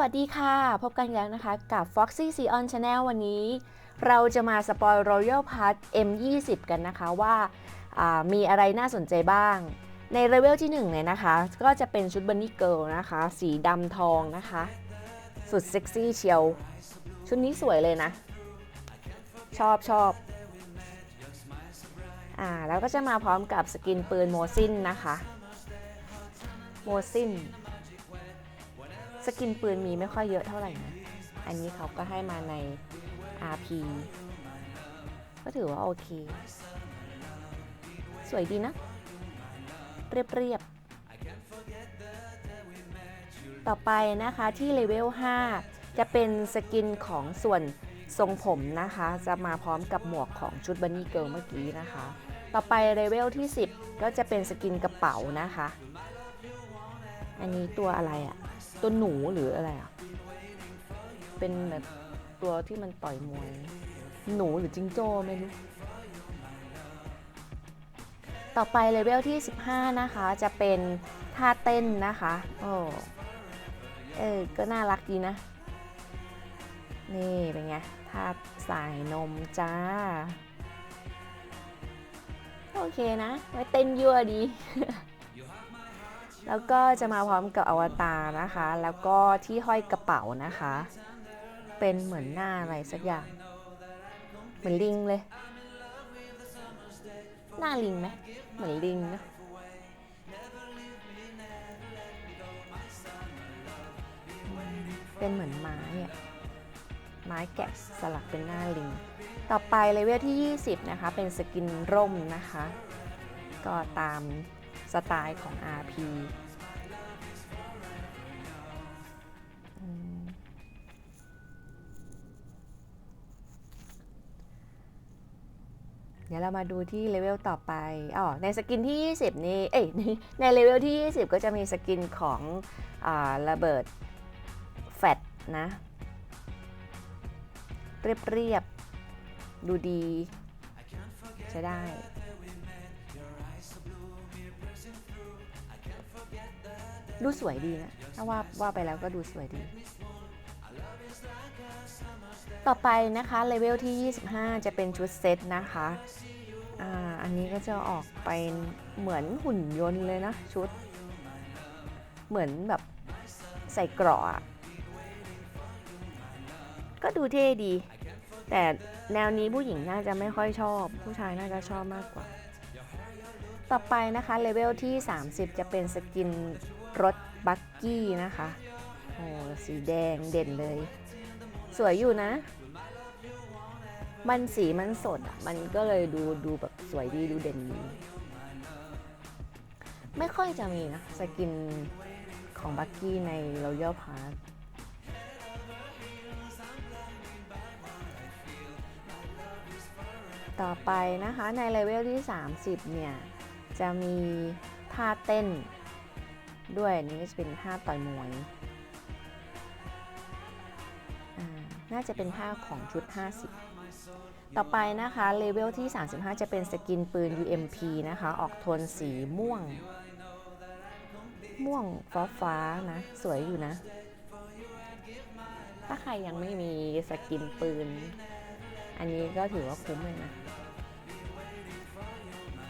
สวัสดีค่ะ พบกันแล้วนะคะกับ Foxy s e on Channel วันนี้ เราจะมาสปอย Royal Pass M20 กันนะคะว่าามีอะไรน่าสนใจบ้าง ในเลเวลที่1เนี่ยนะคะ ก็จะเป็นชุด Bunny Girl นะคะ สีดำทองนะคะ สุดเซ็กซี่เชียว ชุดนี้สวยเลยนะ ชอบชอบอ่าแล้วก็จะมาพร้อมกับสกินปืนโมซินนะคะ โมซิน สกินปืนมีไม่ค่อยเยอะเท่าไหร่นะ อันนี้เขาก็ให้มาใน RP ก็ถือว่าโอเค สวยดีนะ เรียบๆ ต่อไปนะคะที่เลเวล 5 จะเป็นสกินของส่วนทรงผมนะคะ จะมาพร้อมกับหมวกของชุดบันนี่เกิลเมื่อกี้นะคะ ต่อไปเลเวลที่ 10 ก็จะเป็นสกินกระเป๋านะคะ อันนี้ตัวอะไรอะตัวหนูหรืออะไรอะ เป็นแบบตัวที่มันต่อยมวย หนูหรือจิงโจ้ไม่รู้ ต่อไปเลเวลที่ 15 นะคะ จะเป็นท่าเต้นนะคะโอ้เออ ก็น่ารักดีนะ นี่เป็นไงท่าสายนมจ้า โอเคนะ ไว้เต้นยั่วดี แล้วก็จะมาพร้อมกับอวตารนะคะ แล้วก็ที่ห้อยกระเป๋านะคะ เป็นเหมือนหน้าอะไรสักอย่าง เหมือนลิงเลย หน้าลิงไหมเหมือนลิงนะเป็นเหมือนไม้อะไม้แกะสลักเป็นหน้าลิง ต่อไปเลเวลที่ 20 นะคะ เป็นสกินร่มนะคะ ก็ตามสไตล์ของ RP เดี๋ยวเรามาดูที่เลเวลต่อไปอ๋อในสกินที่ 20 นี้เอ้ยในในเลเวลที่ 20 ก็จะมีสกินของอระเบิดแฟตนะ เรียบๆ ดูดี ใช้ได้ดูสวยดีนะ ถ้าว่าว่าไปแล้วก็ดูสวยดี ต่อไปนะคะเลเวลที่ 25 จะเป็นชุดเซตนะคะอ่าอันนี้ก็จะออกไปเหมือนหุ่นยนต์เลยนะชุด เหมือนแบบใส่เกราะอะก็ดูเท่ดี แต่แนวนี้ผู้หญิงน่าจะไม่ค่อยชอบ ผู้ชายน่าจะชอบมากกว่า ต่อไปนะคะเลเวลที่ 30 จะเป็นสกินรถบักกี้นะคะ โอ้สีแดงเด่นเลย สวยอยู่นะ มันสีมันสดอะ มันก็เลยดูดูแบบสวยดีดูเด่นดี ไม่ค่อยจะมีนะ สกินของบักกี้ใน Royal Pass ต่อไปนะคะ ในเลเวลที่ 30 เนี่ย จะมีท่าเต้นด้วยนี้จะเป็นท่าต่อยมวยอ่าน่าจะเป็นท่าของชุด 50 ต่อไปนะคะเลเวลที่ 35 จะเป็นสกินปืน UMP นะคะ ออกโทนสีม่วง ม่วงฟ้าฟ้านะ สวยอยู่นะ ถ้าใครยังไม่มีสกินปืน อันนี้ก็ถือว่าคุ้มเลยนะ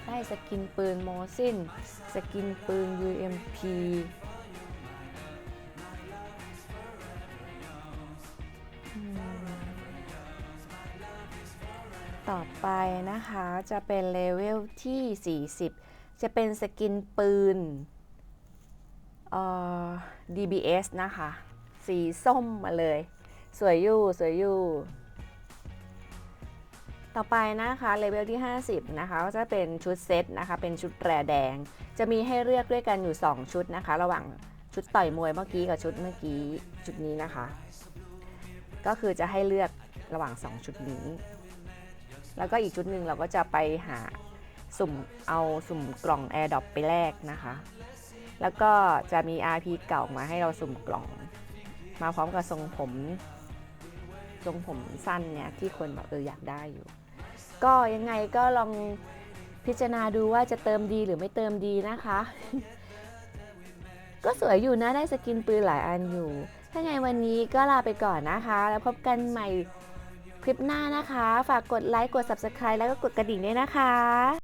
ได้สกินปืนโมซิน สกินปืน UMP ต่อไปนะคะจะเป็นเลเวลที่ 40 จะเป็นสกินปืนเอ่อ DBS นะคะ สีส้มมาเลย สวยอยู่ สวยอยู่ ต่อไปนะคะเลเวลที่ 50 นะคะ ก็จะเป็นชุดเซตนะคะ เป็นชุดแรแดง จะมีให้เลือกด้วยกันอยู่ 2 ชุดนะคะ ระหว่างชุดต่อยมวยเมื่อกี้กับชุดเมื่อกี้ ชุดนี้นะคะ ก็คือจะให้เลือกระหว่าง 2 ชุดนี้ แล้วก็อีกชุดหนึ่งเราก็จะไปหาสุ่มเอาสุ่มกล่อง Air d r o p ไปแลกนะคะ แล้วก็จะมี RP เก่ามาให้เราสุ่มกล่อง มาพร้อมกับทรงผม ทรงผมสั้นเนี่ยที่คนแบบเอออยากได้อยู่ ก็ยังไงก็ลองพิจารณาดูว่าจะเติมดีหรือไม่เติมดีนะคะ ก็สวยอยู่นะได้สกินปืนหลายอันอยู่ ถ้าไงวันนี้ก็ลาไปก่อนนะคะ แล้วพบกันใหม่ ลิปหน้านะคะ ฝากกดไลค์ กด subscribe แล้วก็กดกระดิ่งด้วยนะคะ